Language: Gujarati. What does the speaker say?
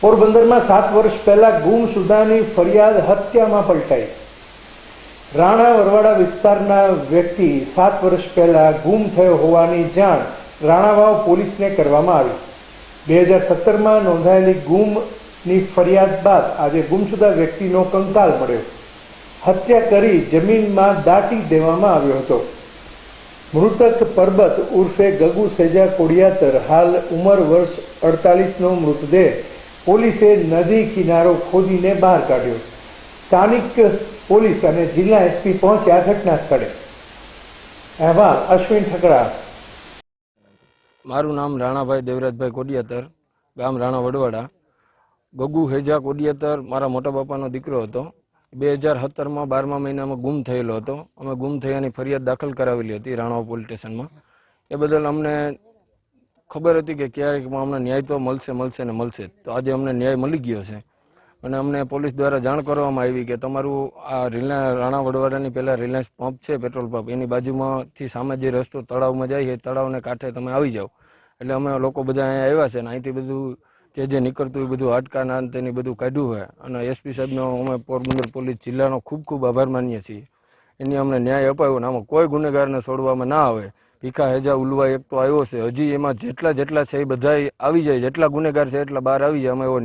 પોરબંદરમાં સાત વર્ષ પહેલા ગુમસુદાની ફરિયાદ હત્યામાં પલટાઈ. રાણા વરવાડા વિસ્તારના વ્યક્તિ સાત વર્ષ પહેલા ગુમ થયો હોવાની જાણ રાણાવાવ પોલીસને કરવામાં આવી. બે હજાર સત્તરમાં નોંધાયેલી ગુમની ફરિયાદ બાદ આજે ગુમસુદા વ્યક્તિનો કંકાલ મળ્યો. હત્યા કરી જમીનમાં દાટી દેવામાં આવ્યો હતો. મૃતક પરબત ઉર્ફે ગગુ સેજા કોડિયાતર હાલ ઉંમર વર્ષ અડતાલીસનો મૃતદેહ પોલીસે નદી કિનારો ખોદીને બહાર કાઢ્યો. સ્થાનિક પોલીસ અને જિલ્લા એસપી પહોંચ્યા ઘટના સ્થળે. અહેવાલ અશ્વિન ઠકરા. મારું નામ રાણાભાઈ દેવરાજભાઈ કોડિયાતર, ગામ રાણા વડવાડા. ગગુ હેજા કોડિયાતર મારા મોટા બાપાનો દીકરો હતો. બે હજાર સત્તરમાં બારમા મહિનામાં ગુમ થયેલો હતો. અમે ગુમ થયાની ફરિયાદ દાખલ કરાવેલી હતી રાણાવ પોલીસ સ્ટેશનમાં. એ બદલ અમને ખબર હતી કે ક્યારેક અમને ન્યાય તો મળશે મળશે ને મળશે. તો આજે અમને ન્યાય મળી ગયો છે. અને અમને પોલીસ દ્વારા જાણ કરવામાં આવી કે તમારું આ રિલાયન્સ, રાણા વડવાડાની પહેલાં રિલાયન્સ પંપ છે, પેટ્રોલ પંપ. એની બાજુમાંથી સામે જે રસ્તો તળાવમાં જાય છે તળાવને કાંઠે તમે આવી જાઓ. એટલે અમે લોકો બધા અહીંયા આવ્યા છે અને અહીંથી બધું જે જે નીકળતું એ બધું હાડકાના તેની બધું કાઢ્યું હોય અને એસપી સાહેબનો અમે પોરબંદર પોલીસ જિલ્લાનો ખૂબ ખૂબ આભાર માનીએ છીએ. એની અમને ન્યાય અપાયો અને આમાં કોઈ ગુનેગારને છોડવામાં ના આવે. ભીખા હેજા ઉલવા એક તો આવ્યો છે. હજી એમાં જેટલા જેટલા છે એ બધા આવી જાય. જેટલા ગુનેગાર છે એટલા બહાર આવી જાય. અમે એવો